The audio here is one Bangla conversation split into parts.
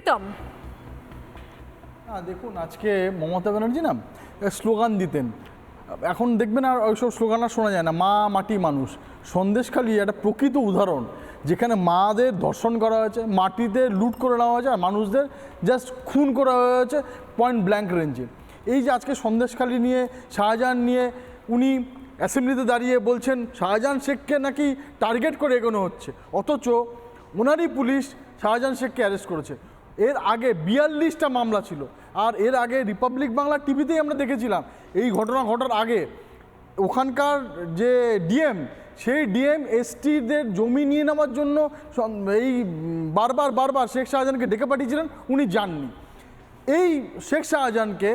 প্রীতম। দেখুন, আজকে মমতা ব্যানার্জি না স্লোগান দিতেন। এখন দেখবেন আর ওইসব স্লোগান আর শোনা যায় না, মা মাটি মানুষ। সন্দেশখালী একটা প্রকৃত উদাহরণ, যেখানে মাদের ধর্ষণ করা হয়েছে, মাটিতে লুট করে নেওয়া হয়েছে, আর মানুষদের জাস্ট খুন করা হয়েছে পয়েন্ট ব্ল্যাঙ্ক রেঞ্জে এই যে আজকে সন্দেশখালী নিয়ে, শাহজাহান নিয়ে উনি অ্যাসেম্বলিতে দাঁড়িয়ে বলছেন, শাহজাহান শেখকে নাকি টার্গেট করে এগোনো হচ্ছে। অথচ ওনারই পুলিশ শাহজাহান শেখকে অ্যারেস্ট করেছে। এর আগে বিয়াল্লিশটা মামলা ছিল। আর এর আগে রিপাবলিক বাংলা টিভিতেই আমরা দেখেছিলাম, এই ঘটনা ঘটার আগে। ওখানকার যে ডিএম, সেই ডিএম এসটিদের জমি নিয়ে নেওয়ার জন্য এই বারবার বারবার শেখ শাহজাহানকে ডেকে পাঠিয়েছিলেন, উনি যাননি। এই শেখ শাহজাহানকে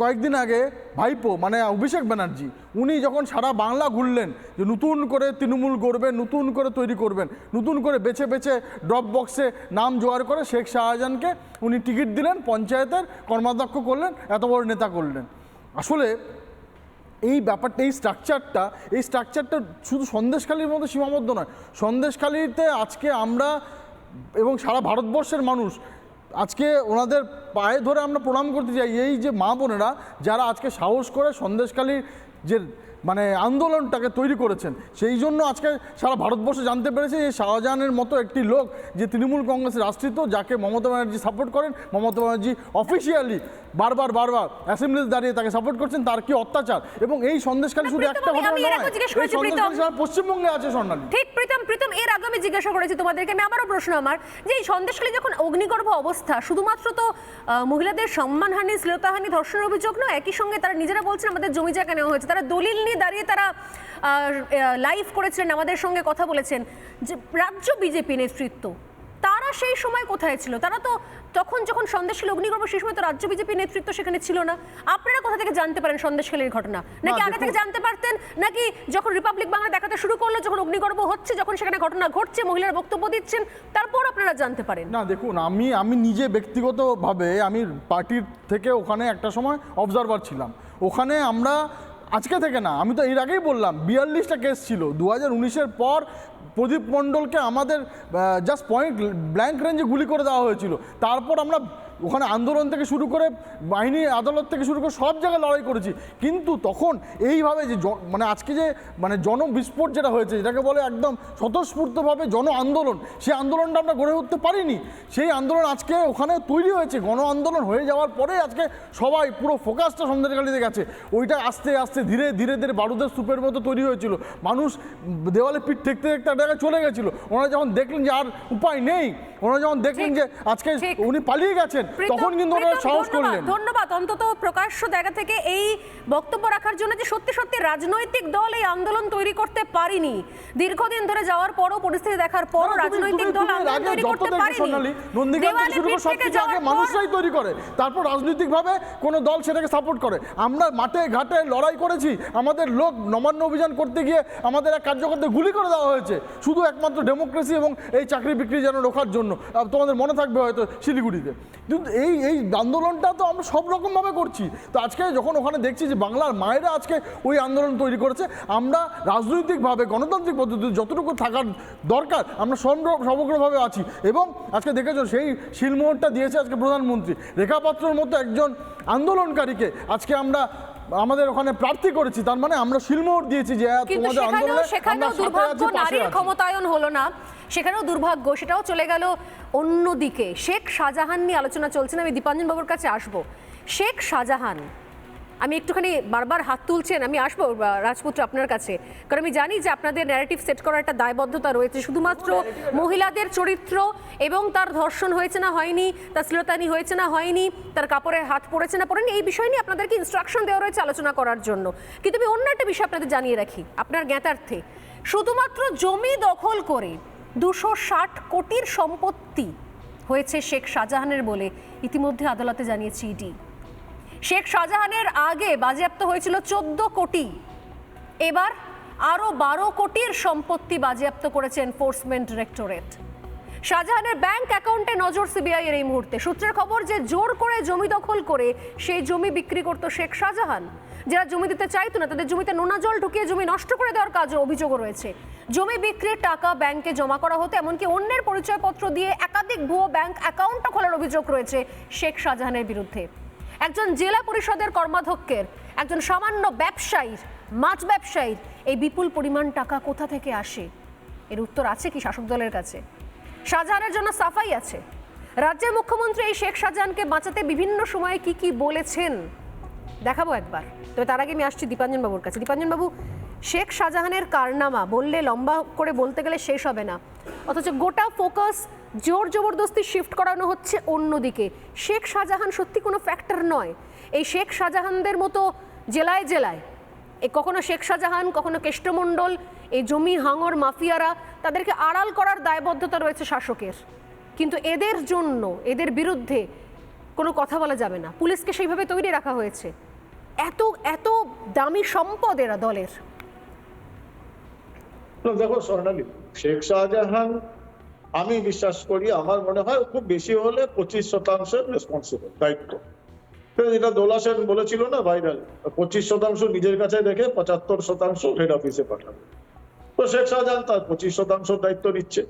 কয়েকদিন আগে ভাইপো মানে অভিষেক ব্যানার্জি, উনি যখন সারা বাংলা ঘুরলেন যে নতুন করে তৃণমূল করবেন নতুন করে তৈরি করবেন, নতুন করে বেছে বেছে ড্রপ বক্সে নাম জোগাড় করে শেখ শাহজাহানকে উনি টিকিট দিলেন, পঞ্চায়েতের কর্মাধ্যক্ষ করলেন, এত বড় নেতা করলেন। আসলে এই ব্যাপারটা এই স্ট্রাকচারটা এই স্ট্রাকচারটা শুধু সন্দেশখালীর মধ্যে সীমাবদ্ধ নয়, সন্দেশখালীতে আজকে আমরা এবং সারা ভারতবর্ষের মানুষ আজকে ওনাদের পায়ে ধরে আমরা প্রণাম করতে চাই। এই যে মা বোনেরা, যারা আজকে সাহস করে সন্দেশকালীর যে মানে আন্দোলনটাকে তৈরি করেছেন। সেই জন্য আজকে সারা ভারতবর্ষ জানতে পেরেছে যে শাহজাহানের মতো একটি লোক যে তৃণমূল কংগ্রেসের আশ্রিত যাকে মমতা ব্যানার্জি সাপোর্ট করেন মমতা ব্যানার্জি অফিসিয়ালি বারবার বারবার অ্যাসেম্বলিতে দাঁড়িয়ে তাকে সাপোর্ট করছেন তার কি অত্যাচার? এবং এই সন্দেশখালী শুধু একটা ঘটনা নয় জিজ্ঞেস এই করেছি, সন্দেশখালী সারা পশ্চিমবঙ্গে আছে স্বর্ণালী। ঠিক প্রীতম প্রীতম এর আগে আমি জিজ্ঞাসা করেছি তোমাদেরকে। আমি আবারও প্রশ্ন আমার যে এই সন্দেশখালী যখন অগ্নিগর্ভ অবস্থা শুধুমাত্র তো মহিলাদের সম্মানহানি শ্লীলতাহানি ধর্ষণের অভিযোগ নয় একই সঙ্গে তারা নিজেরা বলছেন আমাদের জমি জায়গা নেওয়া হয়েছে তারা দলিল নিয়ে দাঁড়িয়ে তারা লাইভ করেছিলেন আমাদের সঙ্গে কথা বলেছেন। যে রাজ্য বিজেপি নেতৃত্ব তারা সেই সময় কোথায় ছিল? তারা তো তখন যখন সন্দেশ সন্দেশখালী অগ্নিগর্ভ সেই সময় তো রাজ্য বিজেপি নেতৃত্ব সেখানে ছিল না। আপনারা কোথা থেকে জানতে পারেন সন্দেশখালীর ঘটনা? নাকি আগে থেকে জানতে পারতেন? নাকি যখন রিপাবলিক বাংলা দেখাতে শুরু করল যখন অগ্নিগর্ভ হচ্ছে যখন সেখানে ঘটনা ঘটছে মহিলারা বক্তব্য দিচ্ছেন তারপর আপনারা জানতে পারেন। না দেখুন আমি আমি নিজে ব্যক্তিগতভাবে আমি পার্টির থেকে ওখানে একটা সময় অবজারভার ছিলাম। ওখানে আমরা আজকে থেকে না, আমি তো এর আগেই বললাম, বিয়াল্লিশটা কেস ছিল। দু হাজার উনিশের পর প্রদীপ মণ্ডলকে আমাদের জাস্ট পয়েন্ট ব্ল্যাঙ্ক রেঞ্জে গুলি করে দেওয়া হয়েছিল। তারপর আমরা ওখানে আন্দোলন থেকে শুরু করে বাহিনী আদালত থেকে শুরু করে সব জায়গায় লড়াই করেছি। কিন্তু তখন এইভাবে যে মানে আজকে যে মানে জনবিস্ফোট যেটা হয়েছে যেটাকে বলে একদম স্বতঃস্ফূর্তভাবে জন আন্দোলন সেই আন্দোলনটা আমরা গড়ে উঠতে পারিনি। সেই আন্দোলন আজকে ওখানে তৈরি হয়েছে। গণ আন্দোলন হয়ে যাওয়ার পরে আজকে সবাই পুরো ফোকাসটা সন্দেশখালিতে গেছে। ওইটা আস্তে আস্তে ধীরে ধীরে ধীরে বারুদের স্তূপের মতো তৈরি হয়েছিল। মানুষ দেওয়ালে পিঠ ঠেকতে ঠেকতে একটা জায়গায় চলে গেছিল। ওনারা যখন দেখলেন যে আর উপায় নেই ওনারা যখন দেখলেন যে আজকে উনি পালিয়ে গেছেন তখন কিন্তু ওনারা সাহস করলেন। ধন্যবাদ। অন্তত প্রকাশ্য জায়গা থেকে এই বক্তব্য রাখার জন্য যে সত্যি সত্যি রাজনৈতিক দল এই আন্দোলন তৈরি করতে পারিনি। দীর্ঘদিন ধরে যাওয়ার পরও পরিস্থিতি দেখার পরও রাজনৈতিক দল আন্দোলন তৈরি করতে পারেনি। নন্দীগ্রাম শুরু করে পিঠ থেকে সবকিছু আগে পর- মানুষরাই তৈরি করে তারপর রাজনৈতিকভাবে কোনো দল সেটাকে সাপোর্ট করে। আমরা মাঠে ঘাটে লড়াই করেছি আমাদের লোক নমান্য অভিযান করতে গিয়ে আমাদের এক কার্যকর্তা গুলি করে দেওয়া হয়েছে। শুধু একমাত্র ডেমোক্রেসি এবং এই চাকরি বিক্রি যেন রোখার জন্য। তোমাদের মনে থাকবে হয়তো শিলিগুড়িতে। কিন্তু এই এই আন্দোলনটা তো আমরা সব রকমভাবে করছি। তো আজকে যখন ওখানে দেখছি যে বাংলার মায়েরা আজকে ওই আন্দোলন তৈরি করেছে আমরা রাজনৈতিকভাবে গণতান্ত্রিক পদ্ধতি যতটুকু থাকার দরকার আমরা সমগ্র- সমগ্রভাবে আছি। এবং আজকে দেখেছ সেই শিলমোহরটা দিয়েছে আজকে প্রধানমন্ত্রী। রেখাপাত্রর মতো একজন আন্দোলনকারীকে আজকে আমরা আমাদের ওখানে প্রার্থী করেছি। তার মানে আমরা শিলমোহর দিয়েছি যে হ্যাঁ, তোমাদের আন্দোলনে আমরা সাথে আছি। ক্ষমতায়ন হলো না। সেখানেও দুর্ভাগ্য সেটাও চলে গেল অন্যদিকে। শেখ শাহজাহান নিয়ে আলোচনা চলছে না আমি দীপাঞ্জন বাবুর কাছে আসব। শেখ শাহজাহান আমি একটুখানি বারবার হাত তুলছেন আমি আসব রাজপুত্র আপনার কাছে। কারণ আমি জানি যে আপনাদের ন্যারেটিভ সেট করার একটা দায়বদ্ধতা রয়েছে শুধুমাত্র মহিলাদের চরিত্র এবং তার ধর্ষণ হয়েছে না হয়নি তার শ্লীলতানি হয়েছে না হয়নি তার কাপড়ে হাত পড়েছে না পড়েনি এই বিষয় নিয়ে আপনাদেরকে ইনস্ট্রাকশন দেওয়া রয়েছে আলোচনা করার জন্য। কিন্তু আমি অন্য একটা বিষয় আপনাদের জানিয়ে রাখি আপনার জ্ঞাতার্থে। শুধুমাত্র জমি দখল করে দুশো ষাট কোটির সম্পত্তি হয়েছে শেখ শাহজাহানের বলে ইতিমধ্যে আদালতে জানিয়েছে ইডি। শেখ শাহজাহানের আগে বাজেয়াপ্ত হয়েছিল চোদ্দ কোটি। এবার আরও বারো কোটির সম্পত্তি বাজেয়াপ্ত করেছে এনফোর্সমেন্ট ডিরেক্টরেট শাহজাহানের ব্যাংক অ্যাকাউন্টে নজর সিবিআই এর এই মুহূর্তে। সূত্রের খবর যে জোর করে জমি দখল করে সেই জমি বিক্রি করত শেখ শাহজাহান। যারা জমি দিতে চাইতো না, তাদের জমিতে নোনা জল ঢুকিয়ে জমি নষ্ট করে দেওয়ার কাজও অভিযোগও রয়েছে। জমি বিক্রির টাকা ব্যাংকে জমা করা হতো, এমনকি অন্যের পরিচয়পত্র দিয়ে একাধিক ভুয়ো ব্যাংক অ্যাকাউন্টও খোলার অভিযোগ রয়েছে শেখ শাহজাহানের বিরুদ্ধে। একজন জেলা পরিষদের কর্মাধ্যক্ষের, একজন সামান্য ব্যবসায়ীর, মাছ ব্যবসায়ীর এই বিপুল পরিমাণ টাকা কোথা থেকে আসে? এর উত্তর আছে কি শাসক দলের কাছে? শাহজাহানের জন্য সাফাই আছে। রাজ্যের মুখ্যমন্ত্রী এই শেখ শাহজাহানকে বাঁচাতে বিভিন্ন সময়ে কি কি বলেছেন দেখাবো একবার। তবে তার আগে আমি আসছি দীপাঞ্জন বাবুর কাছে। দীপাঞ্জন বাবু, শেখ শাহজাহানের কারনামা বললে লম্বা করে বলতে গেলে শেষ হবে না। অথচ গোটা ফোকাস জোর জবরদস্তি শিফট করানো হচ্ছে অন্যদিকে। শেখ শাহজাহান সত্যি কোনো ফ্যাক্টর নয়। এই শেখ শাহজাহানদের মতো জেলায় জেলায় এ কখনো শেখ শাহজাহান, কখনো কেষ্টমণ্ডল, এই জমি হাঙর মাফিয়ারা, তাদেরকে আড়াল করার দায়বদ্ধতা রয়েছে শাসকের। কিন্তু এদের জন্য, এদের বিরুদ্ধে কোনো কথা বলা যাবে না। পুলিশকে সেইভাবে তৈরি রাখা হয়েছে। এত এত দামি সম্পদ এরা দলের। দেখো, স্বর্ণালী, শেখ শাহজাহান, আমি বিশ্বাস করি, আমার মনে হয় খুব বেশি হলে পঁচিশ শতাংশের রেসপন্সিবল দায়িত্ব। যেটা দোলা সেন বলেছিল না ভাইরাল পঁচিশ শতাংশ নিজের কাছে রেখে পঁচাত্তর শতাংশ হেড অফিসে পাঠাবে। তো শেখ শাহজাহান তার পঁচিশ শতাংশ দায়িত্ব নিচ্ছে।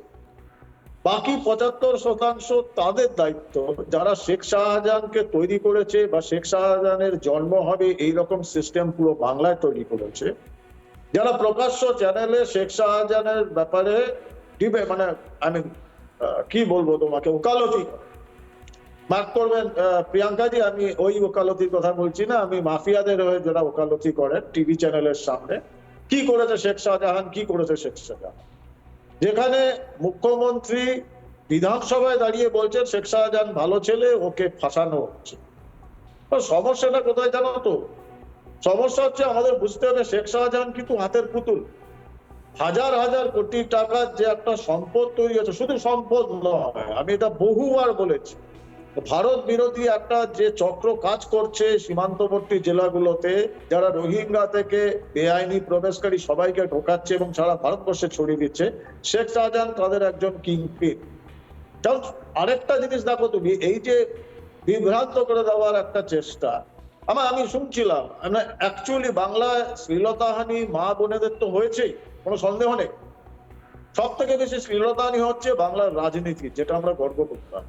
বাকি পঁচাত্তর শতাংশ তাদের দায়িত্ব। যারা শেখ শাহজাহানকে তৈরি করেছে বা শেখ শাহজাহানের জন্ম হবে এইরকম সিস্টেম পুরো বাংলায় তৈরি করেছে। যারা প্রকাশ্য চ্যানেলে শেখ শাহজাহানের ব্যাপারে ডিবে মানে আমি কি বলব তোমাকে? ওকালতি মার্ক করবেন প্রিয়াঙ্কাজি আমি ওই ওকালতির কথা বলছি না, আমি মাফিয়াদের হয়ে যারা ওকালতি করেন টিভি চ্যানেলের সামনে, কি করেছে শেখ শাহজাহান, কি করেছে শেখ শাহজাহান? যেখানে মুখ্যমন্ত্রী বিধানসভায় দাঁড়িয়ে বলছেন, শেখ শাহজাহান ভালো ছেলে, ওকে ফাঁসানো হচ্ছে। সমস্যাটা কোথায় জানো তো? সমস্যা হচ্ছে আমাদের বুঝতে হবে, শেখ শাহজাহান কিন্তু হাতের পুতুল। হাজার হাজার কোটি টাকার যে একটা সম্পদ তৈরি হচ্ছে শুধু সম্পদ নয়, আমি এটা বহুবার বলেছি। ভারত বিরোধী একটা যে চক্র কাজ করছে সীমান্তবর্তী জেলাগুলোতে, যারা রোহিঙ্গা থেকে বেআইনি প্রবেশকারী সবাইকে ঢোকাচ্ছে এবং সারা ভারতবর্ষে ছড়িয়ে দিচ্ছে, শেখ শাহজাহান তাদের একজন কিংপিন আরেকটা জিনিস দেখো তুমি, এই যে বিভ্রান্ত করে দেওয়ার একটা চেষ্টা। আমার আমি শুনছিলাম অ্যাকচুয়ালি বাংলায় শ্লীলতাহানি মা বোনেদের তো হয়েছেই, কোনো সন্দেহ নেই? সব থেকে বেশি শ্লীলতাহানি হচ্ছে বাংলার রাজনীতি, যেটা আমরা গর্ব করতাম।